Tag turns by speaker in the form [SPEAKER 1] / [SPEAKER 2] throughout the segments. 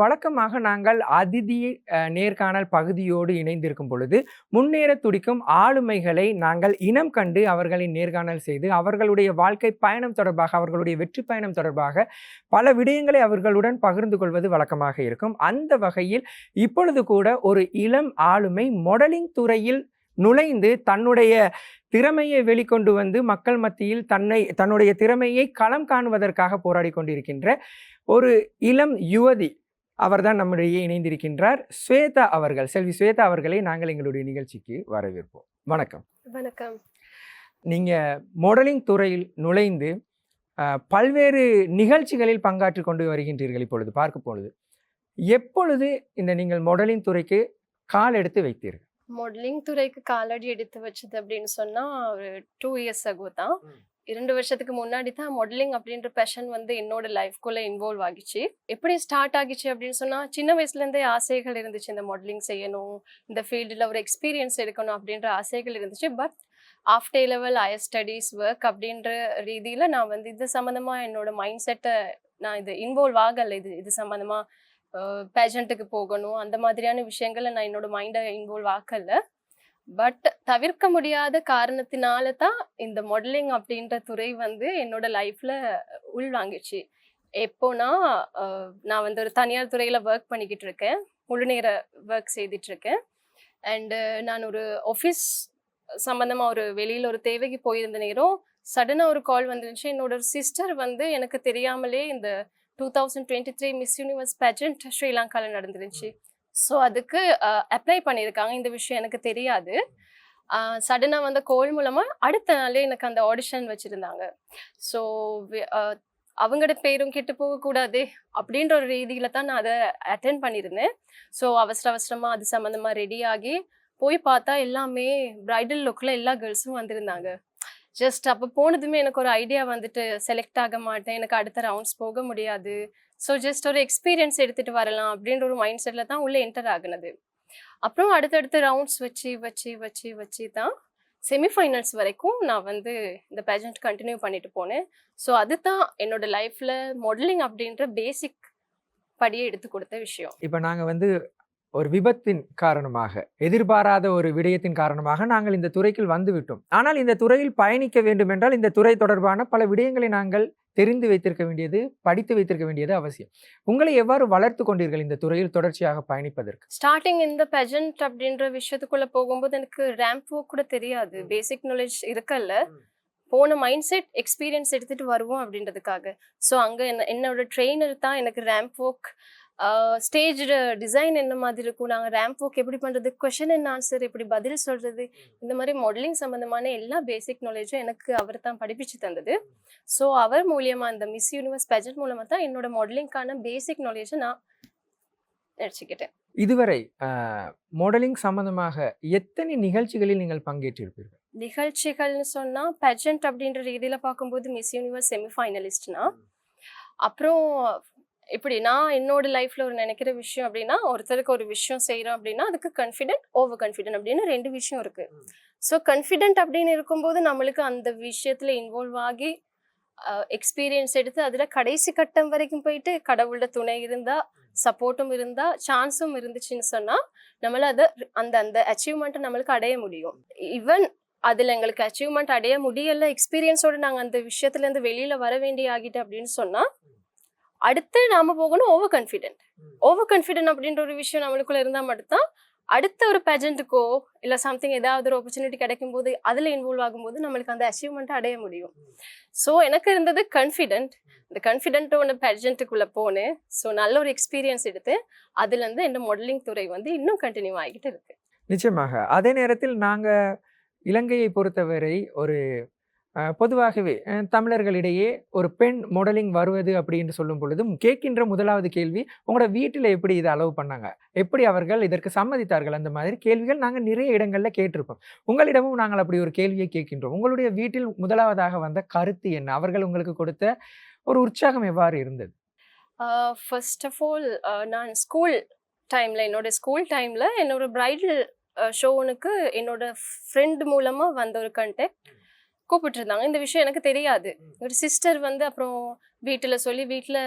[SPEAKER 1] வழக்கமாக நாங்கள் அதிதி நேர்காணல் பகுதியோடு இணைந்திருக்கும் பொழுது முன்னேற துடிக்கும் ஆளுமைகளை நாங்கள் இனம் கண்டு அவர்களின் நேர்காணல் செய்து அவர்களுடைய வாழ்க்கை பயணம் தொடர்பாக அவர்களுடைய வெற்றி பயணம் தொடர்பாக பல விடயங்களை அவர்களுடன் பகிர்ந்து கொள்வது வழக்கமாக இருக்கும். அந்த வகையில் இப்பொழுது கூட ஒரு இளம் ஆளுமை மாடலிங் துறையில் நுழைந்து தன்னுடைய திறமையை வெளிக்கொண்டு வந்து மக்கள் மத்தியில் தன்னை தன்னுடைய திறமையை களம் காணுவதற்காக போராடி கொண்டிருக்கின்ற ஒரு இளம் யுவதி அவர்தான் நம்மிடையே இணைந்திருக்கின்றார். ஸ்வேதா அவர்கள் செல்வி ஸ்வேதா அவர்களை நாங்கள் எங்களுடைய நிகழ்ச்சிக்கு வரவேற்போம். வணக்கம்.
[SPEAKER 2] வணக்கம்.
[SPEAKER 1] நீங்க மாடலிங் துறையில் நுழைந்து பல்வேறு நிகழ்ச்சிகளில் பங்காற்றி கொண்டு வருகின்றீர்கள் இப்பொழுது பார்க்க பொழுது. எப்பொழுது இந்த நீங்கள் மாடலிங் துறைக்கு கால் எடுத்து வைத்தீர்கள்?
[SPEAKER 2] மாடலிங் துறைக்கு காலடி எடுத்து வச்சது அப்படின்னு சொன்னா ஒரு டூ இயர்ஸ் அகோ தான். இரண்டு வருஷத்துக்கு முன்னாடி தான் மாடலிங் அப்படின்ற பேஷன் வந்து என்னோட லைஃப்குள்ளே இன்வால்வ் ஆகிச்சு. எப்படி ஸ்டார்ட் ஆகிச்சு அப்படின்னு சொன்னால் சின்ன வயசுலேருந்தே ஆசைகள் இருந்துச்சு இந்த மாடலிங் செய்யணும் இந்த ஃபீல்டில் ஒரு எக்ஸ்பீரியன்ஸ் எடுக்கணும் அப்படின்ற ஆசைகள் இருந்துச்சு. But after level higher studies work அப்படின்ற ரீதியில் நான் வந்து இது சம்மந்தமாக என்னோட மைண்ட் செட்டை நான் இது இன்வால்வ் ஆகலை. இது இது சம்மந்தமாக பேஜண்ட்டுக்கு போகணும் அந்த மாதிரியான விஷயங்களை நான் என்னோட மைண்டை இன்வால்வ் ஆக்கலை. பட் தவிர்க்க முடியாத காரணத்தினால தான் இந்த மாடலிங் அப்படின்ற துறை வந்து என்னோட லைஃப்ல உள்வாங்கிச்சு எப்போனா நான் வந்து ஒரு தனியார் துறையில் ஒர்க் பண்ணிக்கிட்டு இருக்கேன். முழு நேர ஒர்க் செய்துட்டு இருக்கேன். அண்டு நான் ஒரு ஆஃபீஸ் சம்மந்தமாக ஒரு வெளியில் ஒரு தேவைக்கு போயிருந்த நேரம் சடனாக ஒரு கால் வந்துருந்துச்சு. என்னோட சிஸ்டர் வந்து எனக்கு தெரியாமலே இந்த two thousand twenty three Miss Universe pageant ஸ்ரீலங்காவில் நடந்துருந்துச்சு. ஸோ அதுக்கு அப்ளை பண்ணியிருக்காங்க. இந்த விஷயம் எனக்கு தெரியாது. சடனாக வந்த கோல் மூலமாக அடுத்த நாளே எனக்கு அந்த ஆடிஷன் வச்சுருந்தாங்க. ஸோ அவங்களோட பேரும் கெட்டு போகக்கூடாது அப்படின்ற ஒரு ரீதியில் தான் நான் அதை அட்டென்ட் பண்ணியிருந்தேன். ஸோ அவசர அவசரமாக அது சம்மந்தமாக ரெடி ஆகி போய் பார்த்தா எல்லாமே பிரைடல் லுக்கில் எல்லா கேர்ள்ஸும் வந்திருந்தாங்க. ஜஸ்ட் அப்போ போனதுமே எனக்கு ஒரு ஐடியா வந்துட்டு செலக்ட் ஆக மாட்டேன். எனக்கு அடுத்த ரவுண்ட்ஸ் போக முடியாது. ஸோ ஜஸ்ட் ஒரு எக்ஸ்பீரியன்ஸ் எடுத்துகிட்டு வரலாம் அப்படின்ற ஒரு மைண்ட் செட்டில் தான் உள்ளே என்டர் ஆகினது. அப்புறம் அடுத்தடுத்த ரவுண்ட்ஸ் வச்சு வச்சு வச்சு வச்சு தான் செமிஃபைனல்ஸ் வரைக்கும் நான் வந்து இந்த பேஜண்ட் கண்டினியூ பண்ணிட்டு போனேன். ஸோ அதுதான் என்னோட லைஃப்பில் மாடலிங் அப்படின்ற பேசிக் படியை எடுத்து கொடுத்த விஷயம்.
[SPEAKER 1] இப்போ நாங்கள் வந்து ஒரு விபத்தின் காரணமாக எதிர்பாராத ஒரு விடயத்தின் காரணமாக நாங்கள் இந்த துறைக்குள் வந்து விட்டோம். ஆனால் இந்த துறையில் பயணிக்க வேண்டும் என்றால் இந்த துறை தொடர்பான பல விடயங்களை நாங்கள் தெரிந்து வைத்திருக்க வேண்டியது படித்து வைத்திருக்க வேண்டியது அவசியம். உங்களை எவ்வாறு வளர்த்து கொண்டீர்கள் இந்த துறையில் தொடர்ச்சியாக பயணிப்பதற்கு?
[SPEAKER 2] ஸ்டார்டிங் இந்த பெஜண்ட் அப்படின்ற விஷயத்துக்குள்ள போகும்போது எனக்கு ரேம்ப் கூட தெரியாது. பேசிக் நாலேஜ் இருக்கல்ல. போன மைண்ட் செட் எக்ஸ்பீரியன்ஸ் எடுத்துட்டு வருவோம் அப்படின்றதுக்காக. ஸோ அங்கே என்ன என்னோட ட்ரெயினர் தான் எனக்கு ரேம்ப் ஒர்க் ஸ்டேஜ் டிசைன் என்ன மாதிரி இருக்கும்? நாங்கள் ரேம்ப் ஒர்க் எப்படி பண்ணுறது கொஷின் அண்ட் ஆன்சர் எப்படி பதில் சொல்கிறது இந்த மாதிரி மாடலிங் சம்மந்தமான எல்லா பேசிக் நாலேஜும் எனக்கு அவர் தான் படிப்பிச்சு தந்தது. ஸோ அவர் மூலியமா இந்த மிஸ் யூனிவர்ஸ் பெஜண்ட் மூலமாக தான் என்னோட மாடலிங்க்கான பேசிக் நாலேஜை நான் நினச்சிக்கிட்டேன்
[SPEAKER 1] இதுவரை மாடலிங் சம்பந்தமாக எத்தனை நிகழ்ச்சிகளில் நீங்கள் பங்கேற்றிருப்பீர்கள்?
[SPEAKER 2] நிகழ்ச்சிகள்னு சொன்னா பெஜண்ட் அப்படின்ற ரீதியில பார்க்கும்போது மிஸ் யூனிவர்ஸ் செமிஃபைனலிஸ்ட்னா அப்புறம் இப்படி நான் என்னோட லைஃப்ல ஒரு நினைக்கிற விஷயம் அப்படின்னா ஒருத்தருக்கு ஒரு விஷயம் செய்யறோம் அப்படின்னா அதுக்கு கான்ஃபிடென்ட் ஓவர் கான்ஃபிடென்ட் அப்படின்னு ரெண்டு விஷயம் இருக்கு. ஸோ கான்ஃபிடென்ட் அப்படின்னு இருக்கும்போது நம்மளுக்கு அந்த விஷயத்துல இன்வால்வ் ஆகி எக்ஸ்பீரியன்ஸ் எடுத்து அதுல கடைசி கட்டம் வரைக்கும் போயிட்டு கடவுளோட துணை இருந்தா சப்போர்ட்டும் இருந்தா சான்ஸும் இருந்துச்சுன்னு சொன்னா நம்மள அதை அந்த அந்த அச்சீவ்மெண்ட்டை நம்மளுக்கு அடைய முடியும். ஈவன் அதுல எங்களுக்கு அச்சீவ்மெண்ட் அடைய முடியல எக்ஸ்பீரியன்ஸோட நாங்க அந்த விஷயத்துல இருந்து வெளியில வர வேண்டிய ஆகிட்டு அப்படின்னு சொன்னா அடுத்து நாம போகணும் ஓவர் கான்ஃபிடென்ட் ஓவர் கான்ஃபிடென்ட் அப்படின்ற ஒரு விஷயம் நம்மளுக்குள்ள இருந்தா மட்டும்தான் அடுத்த ஒரு பேஜண்ட்டுக்கோ இல்ல சம்திங் ஏதாவது ஒரு ஆப்பர்ச்சுனிட்டி கிடைக்கும் போது அதுல இன்வால்வ் ஆகும்போது நம்மளுக்கு அந்த அச்சீவ்மெண்ட் அடைய முடியும். ஸோ எனக்கு இருந்தது கான்ஃபிடென்ட் இந்த கான்ஃபிடென்ட்டோட பேஜண்ட்டுக்குள்ள போனேன். ஸோ நல்ல ஒரு எக்ஸ்பீரியன்ஸ் எடுத்து அதுல இருந்து இந்த மாடலிங் துறை வந்து இன்னும் கண்டினியூ ஆகிட்டு இருக்கு.
[SPEAKER 1] நிச்சயமாக. அதே நேரத்தில் நாங்கள் இலங்கையை பொறுத்தவரை ஒரு பொதுவாகவே தமிழர்களிடையே ஒரு பெண் மாடலிங் வருவது அப்படின்னு சொல்லும் பொழுதும் கேட்கின்ற முதலாவது கேள்வி உங்களோட வீட்டில் எப்படி இதை அலோவ் பண்ணாங்க? எப்படி அவர்கள் இதற்கு சம்மதித்தார்கள்? அந்த மாதிரி கேள்விகள் நாங்கள் நிறைய இடங்களில் கேட்டிருப்போம். உங்களிடமும் நாங்கள் அப்படி ஒரு கேள்வியை கேட்கின்றோம். உங்களுடைய வீட்டில் முதலாவதாக வந்த கருத்து என்ன? அவர்கள் உங்களுக்கு கொடுத்த ஒரு உற்சாகம் எவ்வாறு இருந்தது?
[SPEAKER 2] ஃபர்ஸ்ட் ஆஃப் ஆல் நான் ஸ்கூல் டைமில் என்னோட ஸ்கூல் டைமில் என்னோட பிரைடல் ஷோனுக்கு என்னோட ஃப்ரெண்ட் மூலமாக வந்த ஒரு கண்டெக்ட் கூப்பிட்டுருந்தாங்க. இந்த விஷயம் எனக்கு தெரியாது. ஒரு சிஸ்டர் வந்து அப்புறம் வீட்டில் சொல்லி வீட்டில்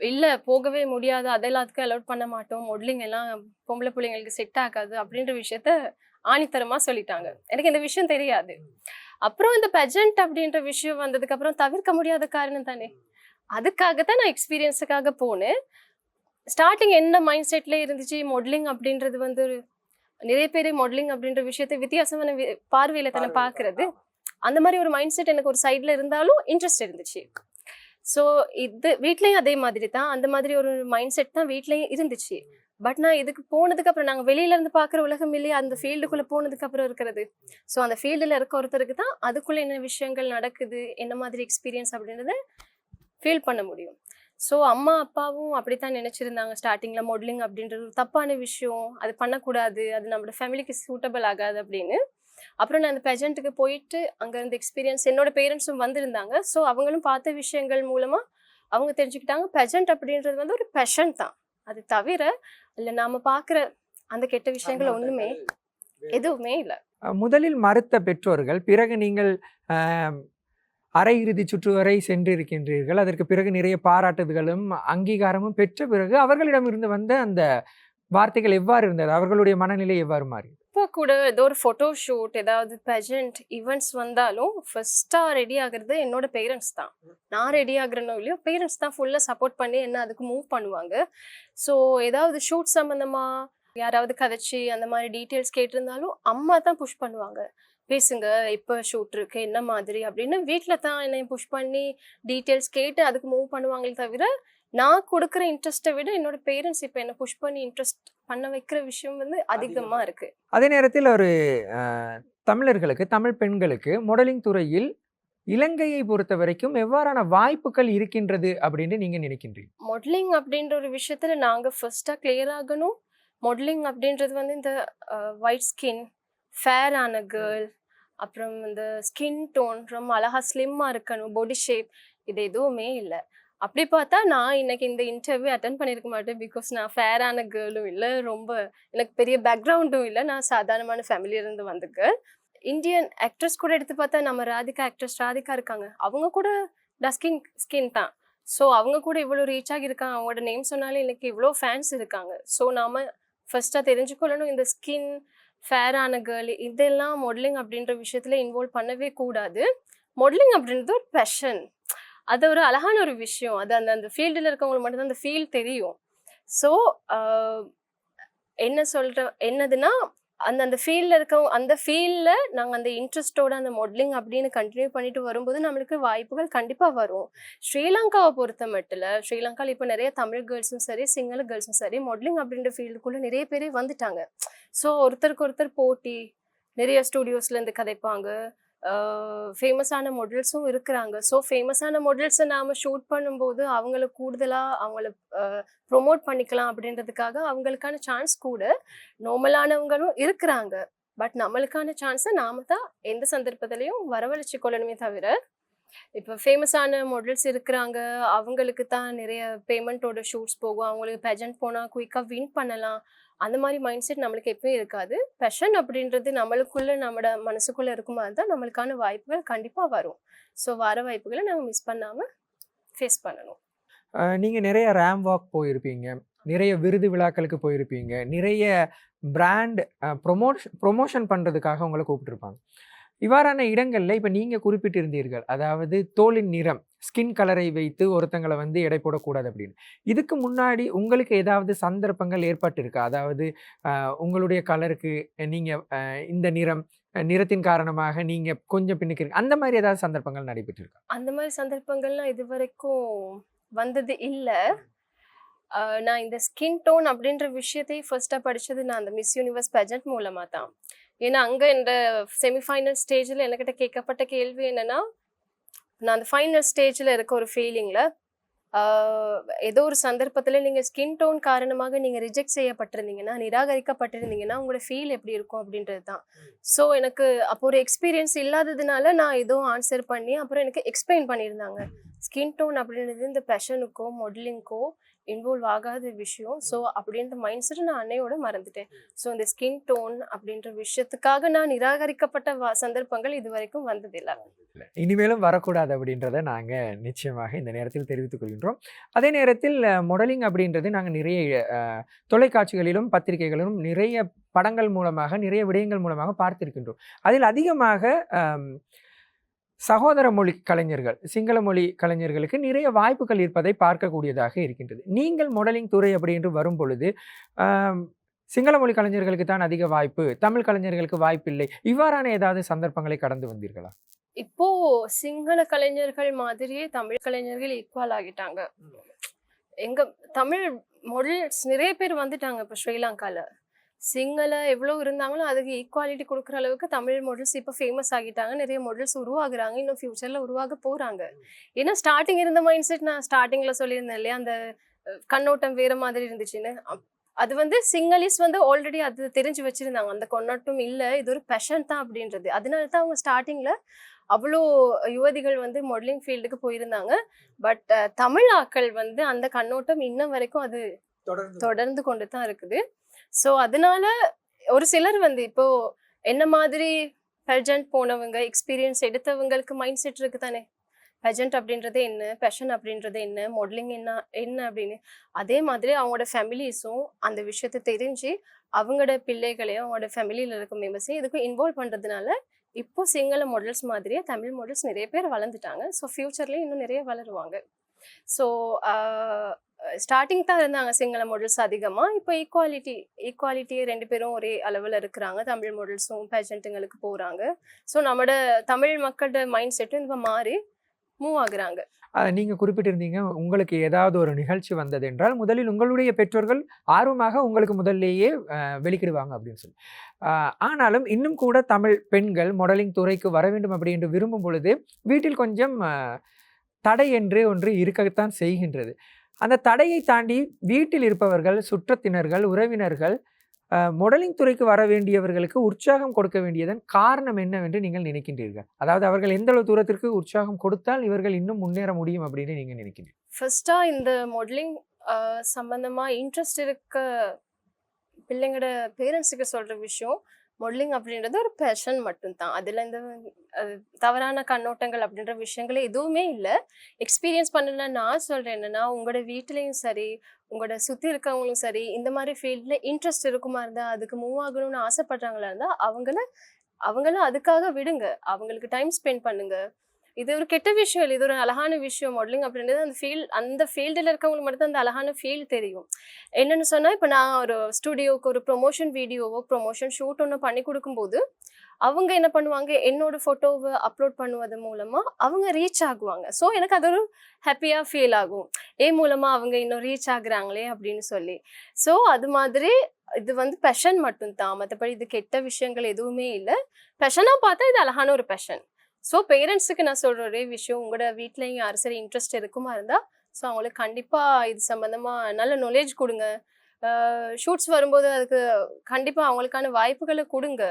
[SPEAKER 2] இல்ல போகவே முடியாது. அது எல்லாத்துக்கும் அலோட் பண்ண மாட்டோம். மாடலிங் எல்லாம் பொம்பளை பிள்ளைங்களுக்கு செட் ஆகாது அப்படின்ற விஷயத்த ஆணித்தரமா சொல்லிட்டாங்க. எனக்கு இந்த விஷயம் தெரியாது. அப்புறம் இந்த பெஜண்ட் அப்படின்ற விஷயம் வந்ததுக்கு அப்புறம் தவிர்க்க முடியாத காரணம் தானே? அதுக்காக தான் நான் எக்ஸ்பீரியன்ஸுக்காக போனேன். ஸ்டார்டிங் என்ன மைண்ட் செட்ல இருந்துச்சு? மாடலிங் அப்படின்றது வந்து ஒரு நிறைய பேர் மாடலிங் அப்படின்ற விஷயத்த வித்தியாசமான பார்வையில தானே பாக்குறது அந்த மாதிரி ஒரு மைண்ட் செட் எனக்கு ஒரு சைடில் இருந்தாலும் இன்ட்ரெஸ்ட் இருந்துச்சு. ஸோ இது வீட்லேயும் அதே மாதிரி தான். அந்த மாதிரி ஒரு மைண்ட் செட் தான் வீட்லேயும் இருந்துச்சு. பட் நான் இதுக்கு போனதுக்கு அப்புறம் நாங்கள் வெளியில இருந்து பார்க்குற உலகம் இல்லையா? அந்த ஃபீல்டுக்குள்ளே போனதுக்கு அப்புறம் இருக்கிறது. ஸோ அந்த ஃபீல்டில் இருக்க ஒருத்தருக்கு தான் அதுக்குள்ளே என்ன விஷயங்கள் நடக்குது என்ன மாதிரி எக்ஸ்பீரியன்ஸ் அப்படின்றத ஃபீல் பண்ண முடியும். ஸோ அம்மா அப்பாவும் அப்படித்தான் நினச்சிருந்தாங்க ஸ்டார்டிங்கில் மாடலிங் அப்படின்றது ஒரு தப்பான விஷயம். அது பண்ணக்கூடாது. அது நம்மளோட ஃபேமிலிக்கு சூட்டபிள் ஆகாது அப்படின்னு. அப்புறம் நான் அந்த பெஜண்ட்டுக்கு போயிட்டு அங்க இருந்த எக்ஸ்பீரியன்ஸ் என்னோட பேரண்ட்ஸும் வந்திருந்தாங்க. ஸோ அவங்களும் பார்த்த விஷயங்கள் மூலமா அவங்க தெரிஞ்சுக்கிட்டாங்க. பெஜண்ட் அப்படின்றது வந்து ஒரு பெஷன் தான். அது தவிர இல்லை நாம பார்க்குற அந்த கெட்ட விஷயங்கள் ஒண்ணுமே எதுவுமே இல்லை.
[SPEAKER 1] முதலில் மறுத்த பெற்றோர்கள் பிறகு நீங்கள் ஆம், அரையிறுதி சுற்று வரை சென்றிருக்கின்றீர்கள். அதற்கு பிறகு நிறைய பாராட்டுதல்களும் அங்கீகாரமும் பெற்ற பிறகு அவர்களிடமிருந்து வந்த அந்த வார்த்தைகள் எவ்வாறு இருந்தது? அவர்களுடைய மனநிலை எவ்வாறு மாறி?
[SPEAKER 2] இப்போ கூட ஏதோ ஒரு ஃபோட்டோ ஷூட் ஏதாவது பெஜண்ட் ஈவெண்ட்ஸ் வந்தாலும் ஃபர்ஸ்ட்டாக ரெடி ஆகுறது என்னோட பேரண்ட்ஸ் தான். நான் ரெடி ஆகுறனோ இல்லையோ பேரண்ட்ஸ் தான் ஃபுல்லாக சப்போர்ட் பண்ணி என்ன அதுக்கு மூவ் பண்ணுவாங்க. ஸோ ஏதாவது ஷூட் சம்மந்தமாக யாராவது கதைச்சி அந்த மாதிரி டீட்டெயில்ஸ் கேட்டிருந்தாலும் அம்மா தான் புஷ் பண்ணுவாங்க. பேசுங்க இப்போ ஷூட் இருக்கு என்ன மாதிரி அப்படின்னு வீட்டில் தான் என்னை புஷ் பண்ணி டீட்டெயில்ஸ் கேட்டு அதுக்கு மூவ் பண்ணுவாங்களே தவிர நான் கொடுக்குற இன்ட்ரெஸ்ட்டை விட என்னோட பேரண்ட்ஸ் இப்போ என்ன புஷ் பண்ணி இன்ட்ரெஸ்ட் பண்ண வைக்கிற விஷயம் வந்து அதிகமாக இருக்கு.
[SPEAKER 1] அதே நேரத்தில் ஒரு தமிழர்களுக்கு தமிழ் பெண்களுக்கு மாடலிங் துறையில் இலங்கையை பொறுத்த வரைக்கும் எவ்வாறான வாய்ப்புகள் இருக்கின்றது அப்படின்னு நீங்க நினைக்கின்றீங்க?
[SPEAKER 2] மாடலிங் அப்படின்ற ஒரு விஷயத்துல நாங்க ஃபர்ஸ்டா கிளியர் ஆகணும். மாடலிங் அப்படின்றது வந்து இந்த ஒயிட் ஸ்கின் ஃபேர் ஆன கேர்ள் அப்புறம் இந்த ஸ்கின் டோன் ரொம்ப அழகா ஸ்லிம்மா இருக்கணும் பாடி ஷேப் இது எதுவுமே இல்லை. அப்படி பார்த்தா நான் இன்னைக்கு இந்த இன்டர்வியூ அட்டன் பண்ணியிருக்க மாட்டேன் பிகாஸ் நான் ஃபேரான கேர்ளும் இல்லை ரொம்ப எனக்கு பெரிய பேக்ரவுண்டும் இல்லை. நான் சாதாரணமான ஃபேமிலியிலேருந்து வந்த கேர்ள் இந்தியன் ஆக்ட்ரஸ் கூட எடுத்து பார்த்தா நம்ம ராதிகா ஆக்ட்ரஸ் ராதிகா இருக்காங்க. அவங்க கூட டஸ்கின் ஸ்கின் தான். ஸோ அவங்க கூட இவ்வளோ ரீச் ஆகியிருக்காங்க. அவங்களோட நேம் சொன்னாலே எனக்கு இவ்வளோ ஃபேன்ஸ் இருக்காங்க. ஸோ நாம் ஃபர்ஸ்ட்டாக தெரிஞ்சுக்கொள்ளணும் இந்த ஸ்கின் ஃபேரான கேர்ள் இதெல்லாம் மாடலிங் அப்படின்ற விஷயத்தில் இன்வால்வ் பண்ணவே கூடாது. மாடலிங் அப்படின்றது ஒரு பேஷன் அது ஒரு அழகான ஒரு விஷயம். அது அந்த அந்த ஃபீல்டில் இருக்கவங்களுக்கு மட்டும்தான் அந்த ஃபீல் தெரியும். ஸோ என்ன சொல்கிற என்னதுன்னா அந்த அந்த ஃபீல்டில் இருக்கவங்க அந்த ஃபீல்டில் நாங்கள் அந்த இன்ட்ரெஸ்டோட அந்த மாடலிங் அப்படின்னு கண்டினியூ பண்ணிட்டு வரும்போது நம்மளுக்கு வாய்ப்புகள் கண்டிப்பாக வரும். ஸ்ரீலங்காவை பொறுத்த மட்டும் ஸ்ரீலங்காவில் இப்போ நிறைய தமிழ் கேர்ள்ஸும் சரி சிங்கள கேர்ள்ஸும் சரி மாடலிங் அப்படின்ற ஃபீல்டுக்குள்ளே நிறைய பேரே வந்துட்டாங்க. ஸோ ஒருத்தருக்கு ஒருத்தர் போட்டி நிறைய ஸ்டூடியோஸ்லேருந்து கதைப்பாங்க. ஃபேமஸான மாடல்ஸும் இருக்கிறாங்க. ஸோ ஃபேமஸான மாடல்ஸை நாம் ஷூட் பண்ணும்போது அவங்கள கூடுதலாக அவங்கள ப்ரொமோட் பண்ணிக்கலாம் அப்படின்றதுக்காக அவங்களுக்கான சான்ஸ் கூட நார்மலானவங்களும் இருக்கிறாங்க. பட் நம்மளுக்கான சான்ஸை நாம தான் எந்த சந்தர்ப்பத்திலையும் வரவழைச்சு கொள்ளணுமே தவிர இப்போ ஃபேமஸான மாடல்ஸ் இருக்கிறாங்க. அவங்களுக்கு தான் நிறைய பேமெண்ட்டோட ஷூட்ஸ் போகும். அவங்களுக்கு பெஜண்ட் போனால் குயிக்காக வின் பண்ணலாம். அந்த மாதிரி மைண்ட் செட் நம்மளுக்கு எப்பயும் இருக்காது. பெஷன் அப்படின்றது நம்மளுக்குள்ள நம்மளோட மனசுக்குள்ள இருக்கும்போது தான் நம்மளுக்கான வாய்ப்புகள் கண்டிப்பாக வரும். ஸோ வர வாய்ப்புகளை நாங்கள் மிஸ் பண்ணாமல் ஃபேஸ் பண்ணணும்.
[SPEAKER 1] நீங்கள் நிறைய ரேம் வாக் போயிருப்பீங்க. நிறைய விருது விழாக்களுக்கு போயிருப்பீங்க. நிறைய பிராண்ட் ப்ரொமோஷன் ப்ரொமோஷன் பண்ணுறதுக்காக உங்களை கூப்பிட்டுருப்பாங்க. இவ்வாறான இடங்களில் இப்போ நீங்கள் குறிப்பிட்டிருந்தீர்கள். அதாவது தோலின் நிறம் ஸ்கின் கலரை வைத்து ஒருத்தங்களை வந்து எடை போடக்கூடாது அப்படின்னு. இதுக்கு முன்னாடி உங்களுக்கு ஏதாவது சந்தர்ப்பங்கள் ஏற்பட்டிருக்கா? அதாவது உங்களுடைய கலருக்கு நீங்கள் இந்த நிறம் நிறத்தின் காரணமாக நீங்கள் கொஞ்சம் பின்னுக்கு அந்த மாதிரி ஏதாவது சந்தர்ப்பங்கள் நடைபெற்றிருக்கா?
[SPEAKER 2] அந்த மாதிரி சந்தர்ப்பங்கள்லாம் இது வரைக்கும் வந்தது இல்லை. நான் இந்த ஸ்கின் டோன் அப்படின்ற விஷயத்தையும் ஃபர்ஸ்ட்டாக படிச்சது நான் அந்த மிஸ் யூனிவர்ஸ் பெஜண்ட் மூலமாக தான் ஏன்னா அங்கே இந்த செமிஃபைனல் ஸ்டேஜில் என்கிட்ட கேட்கப்பட்ட கேள்வி என்னென்னா நான் அந்த ஃபைனல் ஸ்டேஜில் இருக்க ஒரு ஃபீலிங்கில் ஏதோ ஒரு சந்தர்ப்பத்தில் நீங்கள் ஸ்கின் டோன் காரணமாக நீங்கள் ரிஜெக்ட் செய்யப்பட்டிருந்தீங்கன்னா நிராகரிக்கப்பட்டிருந்தீங்கன்னா உங்களோட ஃபீல் எப்படி இருக்கும் அப்படின்றது தான். ஸோ எனக்கு அப்போ ஒரு எக்ஸ்பீரியன்ஸ் இல்லாததுனால நான் ஏதோ ஆன்சர் பண்ணி அப்புறம் எனக்கு எக்ஸ்பிளைன் பண்ணியிருந்தாங்க. ஸ்கின் டோன் அப்படின்றது இந்த பெஷனுக்கோ மாடலிங்க்கோ இன்வால்வ் ஆகாத விஷயம். ஸோ அப்படின்ற மைண்ட் செட் நான் அன்னையோட மறந்துட்டேன். ஸோ இந்த ஸ்கின் டோன் அப்படின்ற விஷயத்துக்காக நான் நிராகரிக்கப்பட்ட சந்தர்ப்பங்கள் இது வரைக்கும் வந்ததில்லை
[SPEAKER 1] இனிமேலும் வரக்கூடாது அப்படின்றத நாங்கள் நிச்சயமாக இந்த நேரத்தில் தெரிவித்துக் கொள்கின்றோம். அதே நேரத்தில் மாடலிங் அப்படின்றது நாங்கள் நிறைய தொலைக்காட்சிகளிலும் பத்திரிகைகளிலும் நிறைய படங்கள் மூலமாக நிறைய விடயங்கள் மூலமாக பார்த்திருக்கின்றோம். அதில் அதிகமாக சகோதர மொழி கலைஞர்கள் சிங்கள மொழி கலைஞர்களுக்கு நிறைய வாய்ப்புகள் இருப்பதை பார்க்கக்கூடியதாக இருக்கின்றது. நீங்கள் மாடலிங் துறை அப்படி என்று வரும் பொழுது சிங்கள மொழி கலைஞர்களுக்கு தான் அதிக வாய்ப்பு தமிழ் கலைஞர்களுக்கு வாய்ப்பு இல்லை இவ்வாறான ஏதாவது சந்தர்ப்பங்களை கடந்து வந்தீர்களா?
[SPEAKER 2] இப்போ சிங்கள கலைஞர்கள் மாதிரியே தமிழ் கலைஞர்கள் ஈக்குவல் ஆகிட்டாங்க. எங்க தமிழ் மாடல்ஸ் நிறைய பேர் வந்துட்டாங்க இப்போ ஸ்ரீலங்கால. சிங்கள எவ்வளோ இருந்தாங்களோ அதுக்கு ஈக்குவாலிட்டி கொடுக்குற அளவுக்கு தமிழ் மாடல்ஸ் இப்போ ஃபேமஸ் ஆகிட்டாங்க. நிறைய மாடல்ஸ் உருவாகுறாங்க. இன்னும் ஃபியூச்சரில் உருவாக போகிறாங்க ஏன்னா ஸ்டார்டிங் இருந்த மைண்ட் செட் நான் ஸ்டார்டிங்கில் சொல்லியிருந்தேன் இல்லையா? அந்த கண்ணோட்டம் வேற மாதிரி இருந்துச்சுன்னு. அது வந்து சிங்களீஸ் வந்து ஆல்ரெடி அது தெரிஞ்சு வச்சிருந்தாங்க. அந்த கொண்டாட்டம் இல்லை இது ஒரு பெஷன் தான் அப்படின்றது. அதனால தான் அவங்க ஸ்டார்டிங்கில் அவ்வளோ யுவதிகள் வந்து மாடலிங் ஃபீல்டுக்கு போயிருந்தாங்க. பட் தமிழ் ஆக்கள் வந்து அந்த கண்ணோட்டம் இன்ன வரைக்கும் அது தொடர்ந்து கொண்டு தான் இருக்குது. ஸோ அதனால ஒரு சிலர் வந்து இப்போ என்ன மாதிரி பெர்ஜென்ட் போனவங்க எக்ஸ்பீரியன்ஸ் எடுத்தவங்களுக்கு மைண்ட் செட் இருக்கு தானே பெர்ஜென்ட் அப்படின்றது என்ன? பெஷன் அப்படின்றது என்ன? மாடலிங் என்ன என்ன அப்படின்னு. அதே மாதிரி அவங்களோட ஃபேமிலிஸும் அந்த விஷயத்தை தெரிஞ்சு அவங்களோட பிள்ளைகளையும் அவங்களோட ஃபேமிலியில் இருக்க மெம்பர்ஸையும் இதுக்கும் இன்வால்வ் பண்ணுறதுனால இப்போ சிங்கள மாடல்ஸ் மாதிரியே தமிழ் மாடல்ஸ் நிறைய பேர் வளர்ந்துட்டாங்க. ஸோ ஃப்யூச்சர்லேயும் இன்னும் நிறைய வளருவாங்க. ஸோ ஸ்டார்டிங் தான் இருந்தாங்க சிங்கள மாடல்ஸ் அதிகமாக இப்போ ஈக்குவாலிட்டி ஈக்குவாலிட்டியே ரெண்டு பேரும் ஒரே அளவில் இருக்கிறாங்க. தமிழ் மாடல்ஸும் பேஜண்ட்டுங்களுக்கு போகிறாங்க ஸோ நம்மளோட தமிழ் மக்களோட மைண்ட் செட்டும் இப்போ மாறி மூவ் ஆகுறாங்க.
[SPEAKER 1] நீங்கள் குறிப்பிட்டிருந்தீங்க உங்களுக்கு ஏதாவது ஒரு நிகழ்ச்சி வந்தது என்றால் முதலில் உங்களுடைய பெற்றோர்கள் ஆர்வமாக உங்களுக்கு முதல்லேயே வெளிக்கிடுவாங்க அப்படின்னு சொல்லி. ஆனாலும் இன்னும் கூட தமிழ் பெண்கள் மாடலிங் துறைக்கு வர வேண்டும் அப்படி என்று விரும்பும் பொழுது வீட்டில் கொஞ்சம் தடை என்று ஒன்று இருக்கத்தான் செய்கின்றது. அந்த தடையை தாண்டி வீட்டில் இருப்பவர்கள் சுற்றத்தினர்கள் உறவினர்கள் அஹ், மாடலிங் துறைக்கு வர வேண்டியவர்களுக்கு உற்சாகம் கொடுக்க வேண்டியதன் காரணம் என்னவென்று நீங்கள் நினைக்கின்றீர்கள்? அதாவது அவர்கள் எந்த அளவு தூரத்திற்கு உற்சாகம் கொடுத்தால் இவர்கள் இன்னும் முன்னேற முடியும் அப்படின்னு நீங்கள் நினைக்கிறீங்க
[SPEAKER 2] ஃபர்ஸ்ட்டாக இந்த மாடலிங் சம்மந்தமாக இன்ட்ரெஸ்ட் இருக்க பிள்ளைங்களோட பேரண்ட்ஸுக்கு சொல்கிற விஷயம் மாடலிங் அப்படின்றது ஒரு பேஷன் மட்டும்தான். அதில் இந்த தவறான கண்ணோட்டங்கள் அப்படின்ற விஷயங்களே எதுவுமே இல்லை. எக்ஸ்பீரியன்ஸ் பண்ணல நான் சொல்கிறேன் என்னன்னா உங்களோட வீட்லேயும் சரி உங்களோட சுற்றி இருக்கவங்களும் சரி இந்த மாதிரி ஃபீல்டில் இன்ட்ரெஸ்ட் இருக்குமா இருந்தால் அதுக்கு மூவ் ஆகணும்னு ஆசைப்படுறாங்களா இருந்தால் அவங்கள அவங்களும் அதுக்காக விடுங்க. அவங்களுக்கு டைம் ஸ்பெண்ட் பண்ணுங்கள் இது ஒரு கெட்ட விஷயம் இல்லை. இது ஒரு அழகான விஷயம் மாடலிங் அப்படின்றது அந்த ஃபீல்ட் அந்த ஃபீல்டில் இருக்கவங்களுக்கு மட்டும் அந்த அழகான ஃபீல் தெரியும். என்னென்னு சொன்னால் இப்போ நான் ஒரு ஸ்டுடியோவுக்கு ஒரு ப்ரொமோஷன் வீடியோவோ ப்ரொமோஷன் ஷூட் ஒன்று பண்ணி கொடுக்கும்போது அவங்க என்ன பண்ணுவாங்க? என்னோட ஃபோட்டோவை அப்லோட் பண்ணுவது மூலமாக அவங்க ரீச் ஆகுவாங்க. ஸோ எனக்கு அது ஒரு ஹாப்பியாக ஃபீல் ஆகும். ஏ மூலமாக அவங்க இன்னும் ரீச் ஆகுறாங்களே அப்படின்னு சொல்லி. ஸோ அது மாதிரி இது வந்து பெஷன் மட்டும்தான். மற்றபடி இது கெட்ட விஷயங்கள் எதுவுமே இல்லை. பெஷனாக பார்த்தா இது அழகான ஒரு பெஷன் ஸோ பேரண்ட்ஸுக்கு நான் சொல்கிற ஒரே விஷயம் உங்களோட வீட்லேயும் யார் சரி இன்ட்ரெஸ்ட் இருக்குமா இருந்தால் ஸோ அவங்களுக்கு கண்டிப்பாக இது சம்மந்தமாக நல்ல நாலேஜ் கொடுங்க. ஷூட்ஸ் வரும்போது அதுக்கு கண்டிப்பாக அவங்களுக்கான வாய்ப்புகளை கொடுங்க.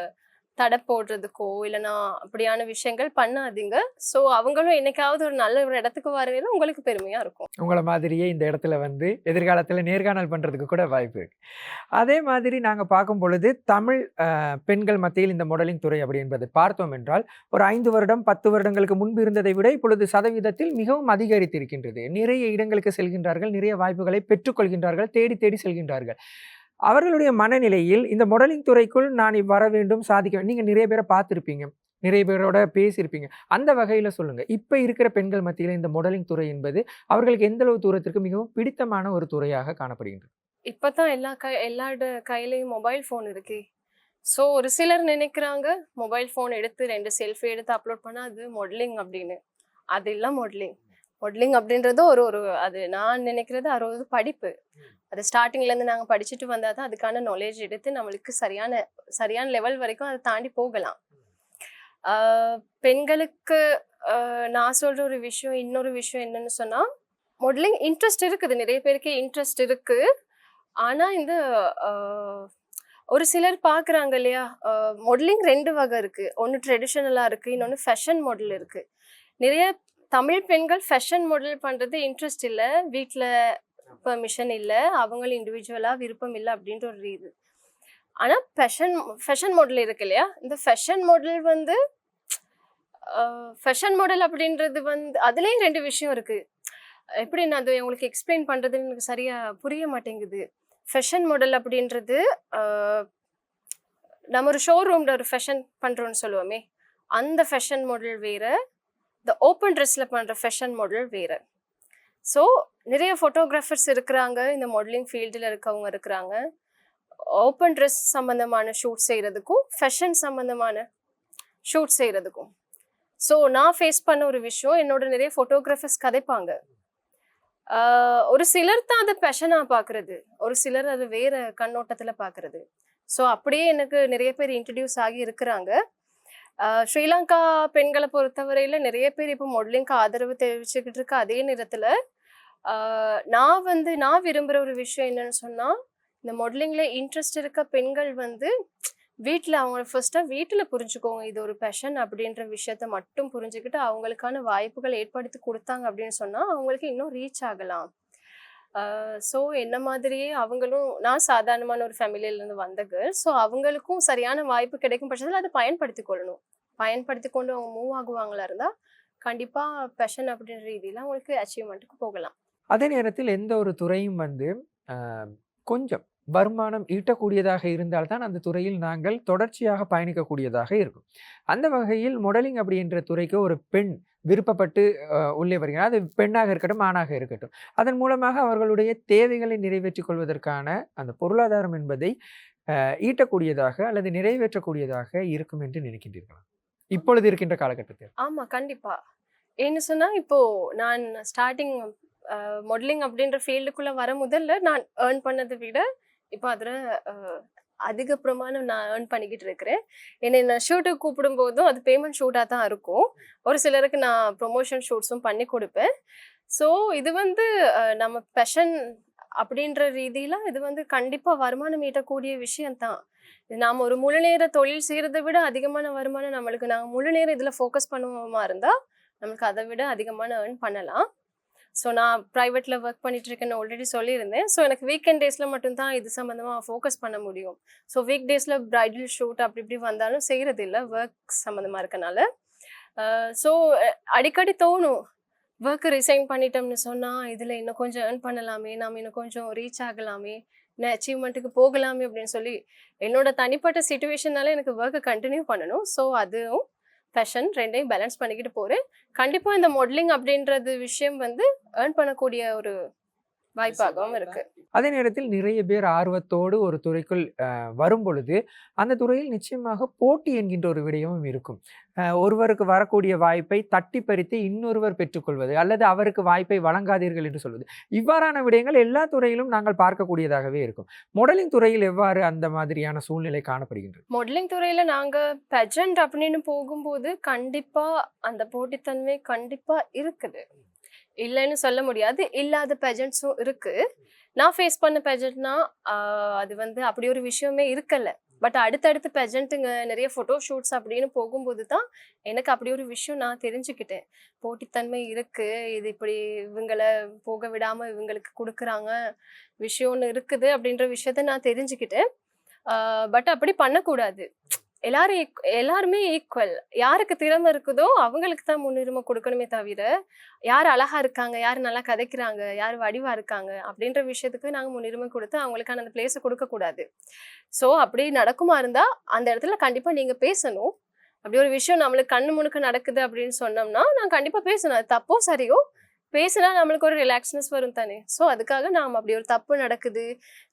[SPEAKER 2] தடை போடுறதுக்கோ இல்லைன்னா அப்படியான விஷயங்கள் பண்ணாதீங்க. ஸோ அவங்களும் என்னைக்காவது ஒரு நல்ல ஒரு இடத்துக்கு வரவேல உங்களுக்கு பெருமையாக இருக்கும்.
[SPEAKER 1] உங்களை மாதிரியே இந்த இடத்துல வந்து எதிர்காலத்தில் நேர்காணல் பண்ணுறதுக்கு கூட வாய்ப்பு இருக்கு. அதே மாதிரி நாங்கள் பார்க்கும் பொழுது தமிழ் பெண்கள் மத்தியில் இந்த மாடலிங் துறை அப்படி என்பது பார்த்தோம் என்றால் ஒரு ஐந்து வருடம் பத்து வருடங்களுக்கு முன்பு இருந்ததை விட இப்பொழுது சதவீதத்தில் மிகவும் அதிகரித்திருக்கின்றது. நிறைய இடங்களுக்கு செல்கின்றார்கள் நிறைய வாய்ப்புகளை பெற்றுக்கொள்கின்றார்கள் தேடி தேடி செல்கின்றார்கள். அவர்களுடைய மனநிலையில் இந்த மாடலிங் துறைக்குள் நான் வர வேண்டும் சாதிக்க வேண்டும். நீங்கள் நிறைய பேரை பார்த்துருப்பீங்க. நிறைய பேரோட பேசியிருப்பீங்க. அந்த வகையில் சொல்லுங்கள் இப்போ இருக்கிற பெண்கள் மத்தியில் இந்த மாடலிங் துறை என்பது அவர்களுக்கு எந்த அளவு தூரத்திற்கு மிகவும் பிடித்தமான ஒரு துறையாக காணப்படுகின்றது?
[SPEAKER 2] இப்போ தான் எல்லா கை எல்லா கையிலையும் மொபைல் ஃபோன் இருக்கே. ஸோ ஒரு சிலர் நினைக்கிறாங்க மொபைல் ஃபோன் எடுத்து ரெண்டு செல்ஃபி எடுத்து அப்லோட் பண்ணால் அது மாடலிங் அப்படின்னு. அது இல்லை மாடலிங் மாடலிங் அப்படின்றது ஒரு ஒரு அது நான் நினைக்கிறது அது ஒரு படிப்பு. அது ஸ்டார்டிங்லேருந்து நாங்கள் படிச்சுட்டு வந்தால் தான் அதுக்கான நாலேஜ் எடுத்து நம்மளுக்கு சரியான சரியான லெவல் வரைக்கும் அதை தாண்டி போகலாம். பெண்களுக்கு நான் சொல்கிற ஒரு விஷயம் இன்னொரு விஷயம் என்னன்னு சொன்னால் மாடலிங் இன்ட்ரெஸ்ட் இருக்குது. நிறைய பேருக்கு இன்ட்ரெஸ்ட் இருக்குது ஆனால் இந்த ஒரு சிலர் பார்க்குறாங்க இல்லையா? மாடலிங் ரெண்டு வகை இருக்குது ஒன்று ட்ரெடிஷ்னலாக இருக்குது இன்னொன்று ஃபேஷன் மாடல் இருக்குது நிறைய தமிழ் பெண்கள் ஃபேஷன் மாடல் பண்ணுறது இன்ட்ரெஸ்ட் இல்லை. வீட்டில் பெர்மிஷன் இல்லை. அவங்களும் இண்டிவிஜுவலாக விருப்பம் இல்லை அப்படின்ற ஒரு இது. ஆனால் ஃபேஷன் ஃபேஷன் மாடல் இருக்கு இல்லையா? இந்த ஃபேஷன் மாடல் வந்து ஃபேஷன் மாடல் அப்படின்றது வந்து அதுலேயும் ரெண்டு விஷயம் இருக்குது எப்படி நான் அது உங்களுக்கு எக்ஸ்பிளைன் பண்ணுறதுன்னு எனக்கு சரியாக புரிய மாட்டேங்குது. ஃபேஷன் மாடல் அப்படின்றது நம்ம ஒரு ஷோரூமில் ஒரு ஃபேஷன் பண்ணுறோன்னு சொல்லுவோமே. அந்த ஃபேஷன் மாடல் வேறு இந்த ஓப்பன் ட்ரெஸ்ஸில் பண்ணுற ஃபேஷன் மாடல் வேறு. ஸோ நிறைய ஃபோட்டோகிராஃபர்ஸ் இருக்கிறாங்க இந்த மாடலிங் ஃபீல்டில் இருக்கவங்க இருக்கிறாங்க. ஓப்பன் ட்ரெஸ் சம்மந்தமான ஷூட் செய்கிறதுக்கும் ஃபேஷன் சம்மந்தமான ஷூட் செய்கிறதுக்கும் ஸோ நான் ஃபேஸ் பண்ண ஒரு விஷயம் என்னோட நிறைய ஃபோட்டோகிராஃபர்ஸ் கதைப்பாங்க. ஒரு சிலர் தான் அதை பேஷனாக பார்க்குறது ஒரு சிலர் அது வேறு கண்ணோட்டத்தில் பார்க்குறது ஸோ அப்படியே எனக்கு நிறைய பேர் இன்ட்ரடியூஸ் ஆகி இருக்கிறாங்க. ஸ்ரீலங்கா பெண்களை பொறுத்தவரையில் நிறைய பேர் இப்போ மாடலிங்க்கு ஆதரவு தெரிவிச்சுக்கிட்டு இருக்க அதே நேரத்தில் நான் வந்து நான் விரும்புகிற ஒரு விஷயம் என்னன்னு சொன்னால் இந்த மாடலிங்கில் இன்ட்ரெஸ்ட் இருக்க பெண்கள் வந்து வீட்டில் அவங்க ஃபர்ஸ்ட்டாக வீட்டில் புரிஞ்சுக்கோங்க. இது ஒரு பேஷன் அப்படின்ற விஷயத்த மட்டும் புரிஞ்சுக்கிட்டு அவங்களுக்கான வாய்ப்புகள் ஏற்படுத்தி கொடுத்தாங்க அப்படின்னு சொன்னால் அவங்களுக்கு இன்னும் ரீச் ஆகலாம். ஸோ என்ன மாதிரியே அவங்களும் நான் சாதாரணமான ஒரு ஃபேமிலியிலேருந்து வந்த கேர்ள் ஸோ அவங்களுக்கும் சரியான வாய்ப்பு கிடைக்கும் பட்சத்தில் அதை பயன்படுத்தி கொள்ளணும். பயன்படுத்தி கொண்டு அவங்க மூவ் ஆகுவாங்களா இருந்தால் கண்டிப்பாக பேஷன் அப்படின்ற ரீதியில் அவங்களுக்கு அச்சீவ்மெண்ட்டுக்கு போகலாம்.
[SPEAKER 1] அதே நேரத்தில் எந்த ஒரு துறையும் வந்து கொஞ்சம் வருமானம் ஈட்டக்கூடியதாக இருந்தால்தான் அந்த துறையில் நாங்கள் தொடர்ச்சியாக பயணிக்கக்கூடியதாக இருக்கும். அந்த வகையில் மாடலிங் அப்படின்ற துறைக்கு ஒரு பெண் விருப்பப்பட்டு உள்ளே வருகிறார். அது பெண்ணாக இருக்கட்டும் ஆணாக இருக்கட்டும். அதன் மூலமாக அவர்களுடைய தேவைகளை நிறைவேற்றிக் கொள்வதற்கான அந்த பொருளாதாரம் என்பதை ஈட்டக்கூடியதாக அல்லது நிறைவேற்றக்கூடியதாக இருக்கும் என்று நினைக்கின்றீர்களா? இப்பொழுது இருக்கின்ற காலகட்டத்தில்.
[SPEAKER 2] ஆமாம் கண்டிப்பாக ஏன்னு சொன்னால் இப்போது நான் ஸ்டார்டிங் மாடலிங் அப்படின்ற ஃபீல்டுக்குள்ளே வர முதல்ல நான் ஏர்ன் பண்ணதை விட இப்போ அதில் அதிக பிரமாணம் நான் ஏர்ன் பண்ணிக்கிட்டு இருக்கிறேன் என்னை நான் ஷூட்டுக்கு கூப்பிடும் போதும் அது பேமெண்ட் ஷூட்டாக தான் இருக்கும். ஒரு சிலருக்கு நான் ப்ரொமோஷன் ஷூட்ஸும் பண்ணி கொடுப்பேன். ஸோ இது வந்து நம்ம பெஷன் அப்படின்ற ரீதியில் இது வந்து கண்டிப்பாக வருமானம் ஈட்டக்கூடிய விஷயம்தான் நாம் ஒரு முழு நேர தொழில் செய்கிறத விட அதிகமான வருமானம் நம்மளுக்கு நாங்கள் முழு நேரம் இதில் ஃபோக்கஸ் பண்ணுவோமா இருந்தால் நம்மளுக்கு அதை விட அதிகமான ஏர்ன் பண்ணலாம். ஸோ நான் ப்ரைவேட்டில் ஒர்க் பண்ணிட்டு இருக்கேன்னு ஆல்ரெடி சொல்லியிருந்தேன். ஸோ எனக்கு வீக்கெண்ட் டேஸில் மட்டும்தான் இது சம்மந்தமாக ஃபோக்கஸ் பண்ண முடியும். ஸோ வீக் டேஸில் ப்ரைடல் ஷூட் அப்படி இப்படி வந்தாலும் செய்கிறது இல்லை ஒர்க் சம்மந்தமாக இருக்கனால ஸோ அடிக்கடி தோணும் ஒர்க்கு ரிசைன் பண்ணிட்டோம்னு சொன்னால் இதில் இன்னும் கொஞ்சம் ஏர்ன் பண்ணலாமே நாம் இன்னும் கொஞ்சம் ரீச் ஆகலாமே இன்னும் அச்சீவ்மெண்ட்டுக்கு போகலாமே அப்படின்னு சொல்லி என்னோட தனிப்பட்ட சுச்சுவேஷனால எனக்கு ஒர்க்கை கண்டினியூ பண்ணணும். ஸோ அதுவும் ஃபேஷன் ரெண்டையும் பேலன்ஸ் பண்ணிக்கிட்டு போகிறேன் கண்டிப்பாக இந்த மாடலிங் அப்படின்றது விஷயம் வந்து ஏர்ன் பண்ணக்கூடிய ஒரு வாய்ப்பாகவும் இருக்கு.
[SPEAKER 1] அதே நேரத்தில் நிறைய பேர் ஆர்வத்தோடு ஒரு துறைக்குள் வரும் பொழுது அந்த துறையில் நிச்சயமாக போட்டி என்கின்ற ஒரு விடயமும் இருக்கும். ஒருவருக்கு வரக்கூடிய வாய்ப்பை தட்டி பறித்து இன்னொருவர் பெற்றுக்கொள்வது அல்லது அவருக்கு வாய்ப்பை வழங்காதீர்கள் என்று சொல்வது. இவ்வாறான விடயங்கள் எல்லா துறையிலும் நாங்கள் பார்க்கக்கூடியதாகவே இருக்கும். மாடலிங் துறையில் எவ்வாறு அந்த மாதிரியான சூழ்நிலை காணப்படுகின்றது?
[SPEAKER 2] மாடலிங் துறையில் நாங்கள் பெஜண்ட் அப்படின்னு போகும்போது கண்டிப்பாக அந்த போட்டித்தன்மை கண்டிப்பாக இருக்குது. இல்லைன்னு சொல்ல முடியாது. இல்லாத பெஜண்ட்ஸும் இருக்கு. நான் ஃபேஸ் பண்ண பெஜண்ட்னா அது வந்து அப்படி ஒரு விஷயமே இருக்கலை. பட் அடுத்தடுத்து பெஜண்ட்டுங்க நிறைய ஃபோட்டோ ஷூட்ஸ் அப்படின்னு போகும்போது தான் எனக்கு அப்படி ஒரு விஷயம் நான் தெரிஞ்சுக்கிட்டேன். போட்டித்தன்மை இருக்குது இது இப்படி இவங்களை போக விடாமல் இவங்களுக்கு கொடுக்குறாங்க விஷயம் ஒன்று இருக்குது அப்படின்ற விஷயத்த நான் தெரிஞ்சுக்கிட்டேன். பட் அப்படி பண்ணக்கூடாது. எல்லாரும் எல்லாருமே ஈக்குவல் யாருக்கு திறமை இருக்குதோ அவங்களுக்கு தான் முன்னுரிமை கொடுக்கணுமே தவிர யார் அழகா இருக்காங்க யார் நல்லா கதைக்கிறாங்க யார் வடிவா இருக்காங்க அப்படின்ற விஷயத்துக்கு நாங்கள் முன்னுரிமை கொடுத்து அவங்களுக்கான அந்த பிளேஸை கொடுக்கக்கூடாது ஸோ அப்படி நடக்குமா இருந்தால் அந்த இடத்துல கண்டிப்பாக நீங்கள் பேசணும். அப்படி ஒரு விஷயம் நம்மளுக்கு கண்ணு முணுக்க நடக்குது அப்படின்னு சொன்னோம்னா நான் கண்டிப்பாக பேசணும். அது தப்போ சரியோ பேசினா நம்மளுக்கு ஒரு ரிலாக்ஸ்னஸ் வரும் தானே. ஸோ அதுக்காக நாம் அப்படி ஒரு தப்பு நடக்குது.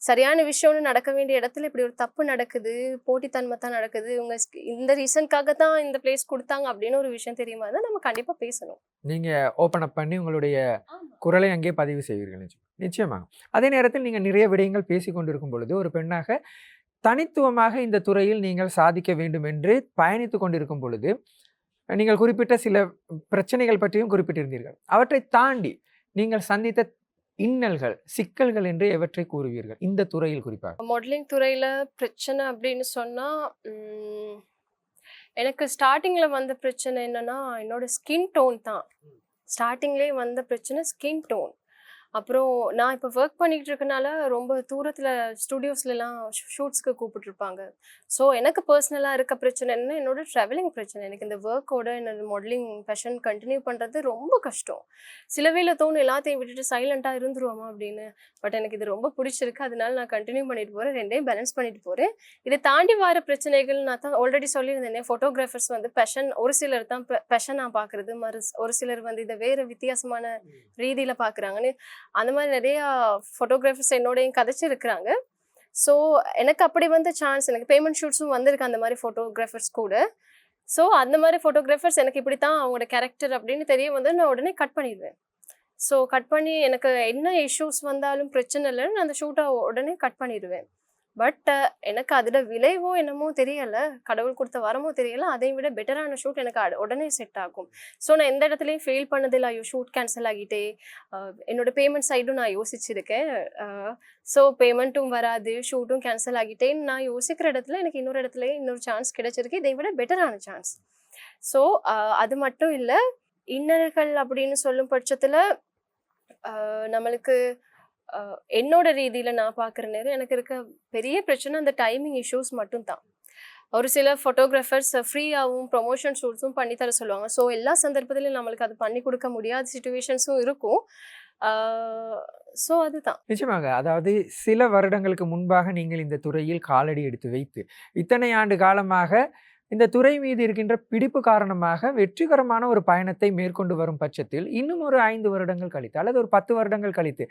[SPEAKER 2] சரியான விஷயம்னு நடக்க வேண்டிய இடத்துல இப்படி ஒரு தப்பு நடக்குது. போட்டித்தன்மை தான் நடக்குது. இவங்க இந்த ரீசனுக்காக தான் இந்த பிளேஸ் கொடுத்தாங்க அப்படின்னு ஒரு விஷயம் தெரியுமா இருந்தா நம்ம கண்டிப்பா பேசணும்.
[SPEAKER 1] நீங்க ஓப்பன் அப் பண்ணி உங்களுடைய குரலை அங்கே பதிவு செய்வீர்கள் நிச்சயம் நிச்சயமாக. அதே நேரத்தில் நீங்கள் நிறைய விடயங்கள் பேசிக் கொண்டிருக்கும் பொழுது ஒரு பெண்ணாக தனித்துவமாக இந்த துறையில் நீங்கள் சாதிக்க வேண்டும் என்று பயணித்து கொண்டிருக்கும் பொழுது நீங்கள் குறிப்பிட்ட சில பிரச்சனைகள் பற்றியும் குறிப்பிட்டிருந்தீர்கள். அவற்றை தாண்டி நீங்கள் சந்தித்த இன்னல்கள் சிக்கல்கள் என்று எவற்றை கூறுவீர்கள்? இந்த துறையில் குறிப்பாக.
[SPEAKER 2] மாடலிங் துறையில் பிரச்சனை அப்படின்னு சொன்னால் எனக்கு ஸ்டார்டிங்கில் வந்த பிரச்சனை என்னென்னா என்னோட ஸ்கின் டோன் தான். ஸ்டார்டிங்லேயே வந்த பிரச்சனை ஸ்கின் டோன் அப்புறம் நான் இப்போ ஒர்க் பண்ணிக்கிட்டு இருக்கனால ரொம்ப தூரத்தில் ஸ்டுடியோஸ்லலாம் ஷூட்ஸ்க்கு கூப்பிட்டுருப்பாங்க. ஸோ எனக்கு பர்சனலாக இருக்க பிரச்சனை என்ன? என்னோட ட்ராவலிங் பிரச்சனை. எனக்கு இந்த ஒர்க்கோட என்னோட மாடலிங் பேஷன் கண்டினியூ பண்ணுறது ரொம்ப கஷ்டம். சில வேளை தோணும் எல்லாத்தையும் விட்டுட்டு சைலண்ட்டாக இருந்துருவோமா அப்படின்னு. பட் எனக்கு இது ரொம்ப பிடிச்சிருக்கு. அதனால நான் கண்டினியூ பண்ணிட்டு போகிறேன் ரெண்டையும் பேலன்ஸ் பண்ணிட்டு போகிறேன் இதை தாண்டி வர பிரச்சனைகள் நான் தான் ஆல்ரெடி சொல்லியிருந்தேனே ஃபோட்டோகிராஃபர்ஸ் வந்து பெஷன் ஒரு சிலர் தான் பெஷனாக பார்க்குறது மறு ஒரு சிலர் வந்து இதை வேறு வித்தியாசமான ரீதியில் பார்க்குறாங்கன்னு அந்த மாதிரி நிறையா ஃபோட்டோகிராஃபர்ஸ் என்னோடையும் கதைச்சிருக்கிறாங்க. ஸோ எனக்கு அப்படி வந்த சான்ஸ் எனக்கு பேமெண்ட் ஷூட்ஸும் வந்திருக்கு அந்த மாதிரி ஃபோட்டோகிராஃபர்ஸ் கூட. ஸோ அந்த மாதிரி ஃபோட்டோகிராஃபர்ஸ் எனக்கு இப்படி தான் அவங்களோட கேரக்டர் அப்படின்னு தெரிய வந்து நான் உடனே கட் பண்ணிடுவேன். ஸோ கட் பண்ணி எனக்கு என்ன இஷ்யூஸ் வந்தாலும் பிரச்சனை இல்லைன்னு நான் அந்த ஷூட்டை உடனே கட் பண்ணிடுவேன். பட் எனக்கு அதோட விளைவோ என்னமோ தெரியலை. கடவுள் கொடுத்த வரமோ தெரியலை. அதை விட பெட்டரான ஷூட் எனக்கு உடனே செட் ஆகும். ஸோ நான் எந்த இடத்துலையும் ஃபெயில் பண்ணதில்லை. ஐயோ ஷூட் கேன்சல் ஆகிட்டே. என்னோட பேமெண்ட் சைடும் நான் யோசிச்சிருக்கேன். ஸோ பேமெண்ட்டும் வராது. ஷூட்டும் கேன்சல் ஆகிட்டேன்னு நான் யோசிக்கிற இடத்துல எனக்கு இன்னொரு இடத்துல இன்னொரு சான்ஸ் கிடைச்சிருக்கு. இதை விட பெட்டரான சான்ஸ் ஸோ அது மட்டும் இல்லை இன்னர்கள் அப்படின்னு சொல்லும் பட்சத்தில் நம்மளுக்கு என்னோட ரீதியில் நான் பார்க்குற நேரம் எனக்கு இருக்க பெரிய பிரச்சனை அந்த டைமிங் இஷ்யூஸ் மட்டும்தான். ஒரு சில ஃபோட்டோகிராஃபர்ஸ் ஃப்ரீயாகவும் ப்ரொமோஷன் ஷூட்ஸும் பண்ணித்தர சொல்லுவாங்க. ஸோ எல்லா சந்தர்ப்பத்திலையும் நம்மளுக்கு அது பண்ணி கொடுக்க முடியாத சுச்சுவேஷன்ஸும் இருக்கும். ஸோ அதுதான்.
[SPEAKER 1] நிச்சயமாக. அதாவது சில வருடங்களுக்கு முன்பாக நீங்கள் இந்த துறையில் காலடி எடுத்து வைத்து இத்தனை ஆண்டு காலமாக இந்த துறை மீது இருக்கின்ற பிடிப்பு காரணமாக வெற்றிகரமான ஒரு பயணத்தை மேற்கொண்டு வரும் பட்சத்தில் இன்னும் ஒரு ஐந்து வருடங்கள் கழித்து அல்லது ஒரு பத்து வருடங்கள் கழித்து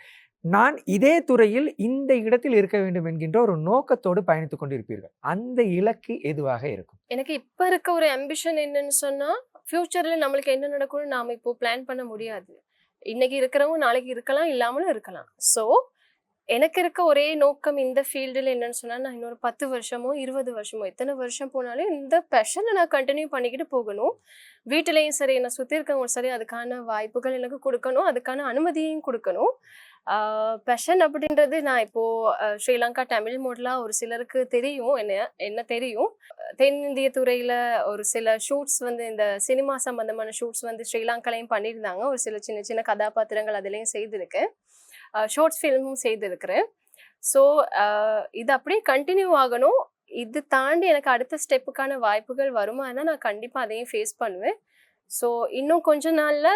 [SPEAKER 1] நான் இதே துறையில் இந்த இடத்தில் இருக்க வேண்டும் என்கின்ற ஒரு நோக்கத்தோடு பயணித்துக் கொண்டிருப்பீர்கள். அந்த இலக்கு எதுவாக இருக்கும்?
[SPEAKER 2] எனக்கு இப்போ இருக்க ஒரு அம்பிஷன் என்னன்னு சொன்னால் ஃப்யூச்சரில் நம்மளுக்கு என்ன நடக்கும்னு நாம் இப்போ பிளான் பண்ண முடியாது. இன்னைக்கு இருக்கிறவங்க நாளைக்கு இருக்கலாம் இல்லாமலும் இருக்கலாம். ஸோ எனக்கு இருக்க ஒரே நோக்கம் இந்த ஃபீல்டில் என்னன்னு சொன்னால் நான் இன்னொரு பத்து வருஷமோ இருபது வருஷமோ எத்தனை வருஷம் போனாலும் இந்த பெஷனை நான் கண்டினியூ பண்ணிக்கிட்டு போகணும். வீட்டிலையும் சரி என்னை சுற்றி இருக்கவங்க சரி அதுக்கான வாய்ப்புகள் எனக்கு கொடுக்கணும். அதுக்கான அனுமதியும் கொடுக்கணும். பெஷன் அப்படின்றது நான் இப்போது ஸ்ரீலங்கா தமிழ் மோடலாக ஒரு சிலருக்கு தெரியும். என்ன என்ன தெரியும்? தென்னிந்திய துறையில் ஒரு சில ஷூட்ஸ் வந்து இந்த சினிமா சம்பந்தமான ஷூட்ஸ் வந்து ஸ்ரீலங்காலையும் பண்ணியிருந்தாங்க. ஒரு சில சின்ன சின்ன கதாபாத்திரங்கள் அதுலேயும் செய்திருக்கேன். ஷார்ட்ஸ் ஃபிலிமும் செய்திருக்கிறேன். ஸோ இது அப்படியே கண்டினியூ ஆகணும். இது தாண்டி எனக்கு அடுத்த ஸ்டெப்புக்கான வாய்ப்புகள் வருமானா நான் கண்டிப்பாக அதையும் ஃபேஸ் பண்ணுவேன். ஸோ இன்னும் கொஞ்ச நாளில்